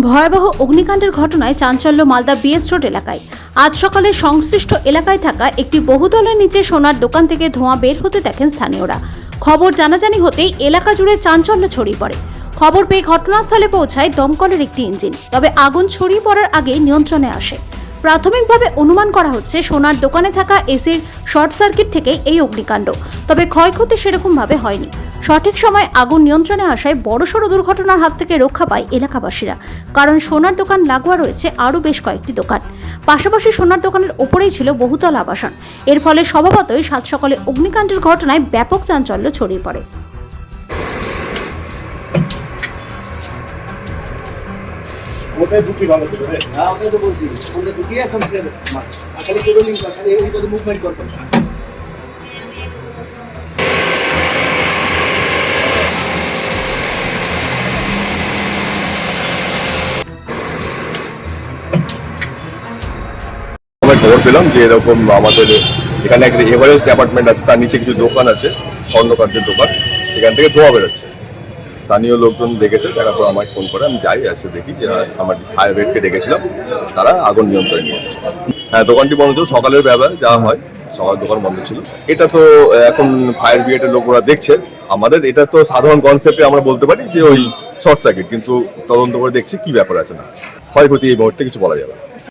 ভয়াবহ অগ্নিকাণ্ডের ঘটনায় চাঞ্চল্য মালদা বিএস রোড এলাকায়। আজ সকালে সংশ্লিষ্ট এলাকায় থাকা একটি বহুতলের নিচে সোনার দোকান থেকে ধোঁয়া বের হতে দেখেন স্থানীয়রা। খবর জানাজানি হতেই এলাকা জুড়ে চাঞ্চল্য ছড়িয়ে পড়ে। খবর পেয়ে ঘটনাস্থলে পৌঁছায় দমকলের একটি ইঞ্জিন, তবে আগুন ছড়িয়ে পড়ার আগে নিয়ন্ত্রণে আসে। প্রাথমিকভাবে অনুমান করা হচ্ছে সোনার দোকানে থাকা এসির শর্ট সার্কিট থেকেই এই অগ্নিকাণ্ড, তবে ক্ষয়ক্ষতি সেরকমভাবে হয়নি। সঠিক সময় আগুন নিয়ন্ত্রণে আসায় বড়সড় দুর্ঘটনার হাত থেকে রক্ষা পায় এলাকাবাসীরা। কারণ সোনার দোকান লাগোয়া রয়েছে আরও বেশ কয়েকটি দোকান। পাশাপাশি সোনার দোকানের ওপরেই ছিল বহুতল আবাসন। এর ফলে স্বভাবতই সাত সকালে অগ্নিকাণ্ডের ঘটনায় ব্যাপক চাঞ্চল্য ছড়িয়ে পড়ে। ওটাই ঢুকি ভালো ছিল রে হ্যাঁ ওটাই তো বলছি। ওটা ঢুকিয়ে এখন ছেড়ে খালি কেবলিং কর করে মুভমেন্ট করতে আমরা খবর পেলাম যে এরকম আমাদের এখানে একটা এভারেস্ট অ্যাপার্টমেন্ট আছে, তার নিচে কিছু দোকান আছে, স্বর্ণকার্যের দোকান। সেখান থেকে ধোঁয়া বেরোচ্ছে। স্থানীয় লোকজন দেখেছে দেখার পর আমায় ফোন করে, আমি যাই, এসে দেখি যে আমার ফায়ার ব্রিগেডকে ডেকেছিলাম, তারা আগুন নিয়ন্ত্রণে নিয়ে এসেছে। হ্যাঁ দোকানটি বন্ধ ছিল, সকালের বেলা যা হয় সকাল দোকান বন্ধ ছিল। এটা তো এখন ফায়ার ব্রিগেডের লোকরা দেখছে। আমাদের এটা তো সাধারণ কনসেপ্টে আমরা বলতে পারি যে ওই শর্ট সার্কিট কিন্তু তদন্ত করে দেখছি কি ব্যাপার আছে না। ক্ষয়ক্ষতি এই মুহূর্তে কিছু বলা যাবে।